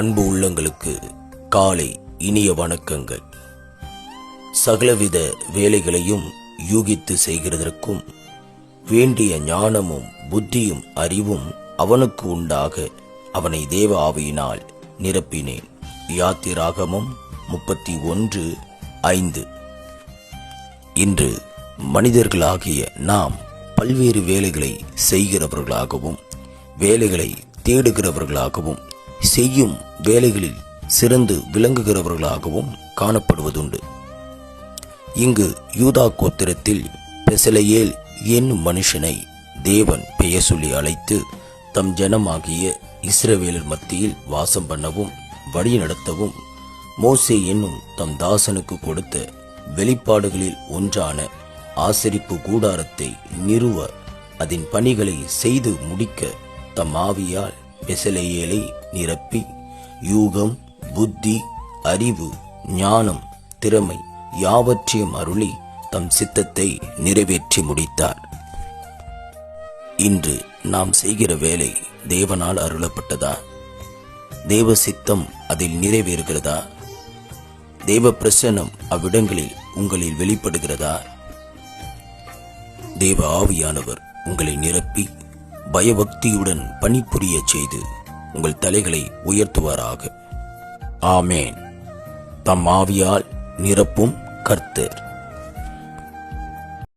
அன்பு உள்ளங்களுக்கு காலை இனிய வணக்கங்கள். சகலவித வேலைகளையும் யூகித்து செய்கிறதற்கும் வேண்டிய ஞானமும் புத்தியும் அறிவும் அவனுக்கு உண்டாக அவனை தேவ ஆவியினால் நிரப்பினேன். யாத்திராகமம் முப்பத்தி ஒன்று ஐந்து. இன்று மனிதர்களாகிய நாம் பல்வேறு வேலைகளை செய்கிறவர்களாகவும் வேலைகளை தேடுகிறவர்களாகவும் செய்யும் வேலைகளில் சிறந்து விளங்குகிறவர்களாகவும் காணப்படுவதுண்டு. இங்கு யூதா கோத்திரத்தில் பெசலையேல் என்னும் மனுஷனை தேவன் பெயர் சொல்லி அழைத்து தம் ஜனமாகிய இஸ்ரவேலர் மத்தியில் வாசம் பண்ணவும் வழி நடத்தவும் மோசே என்னும் தம் தாசனுக்கு கொடுத்த வெளிப்பாடுகளில் ஒன்றான ஆசரிப்பு கூடாரத்தை நிறுவ அதன் பணிகளை செய்து முடிக்க தம் ஆவியால் பெசலேயேலை நிரப்பி யூகம் புத்தி அறிவு ஞானம் திறமை யாவற்றையும் அருளி தம் சித்தத்தை நிறைவேற்றி முடித்தார். இன்று நாம் செய்கிற வேலை தேவனால் அருளப்பட்டதா? தேவ சித்தம் அதில் நிறைவேறுகிறதா? தேவ பிரசன்னம் அவ்விடங்களில் உங்களில் வெளிப்படுகிறதா? தேவ ஆவியானவர் உங்களை நிரப்பி பயபக்தியுடன் பணிபுரிய செய்து உங்கள் தலைகளை உயர்த்துவாராக. ஆமேன். தம் ஆவியால் நிரப்பும் கர்த்தர்.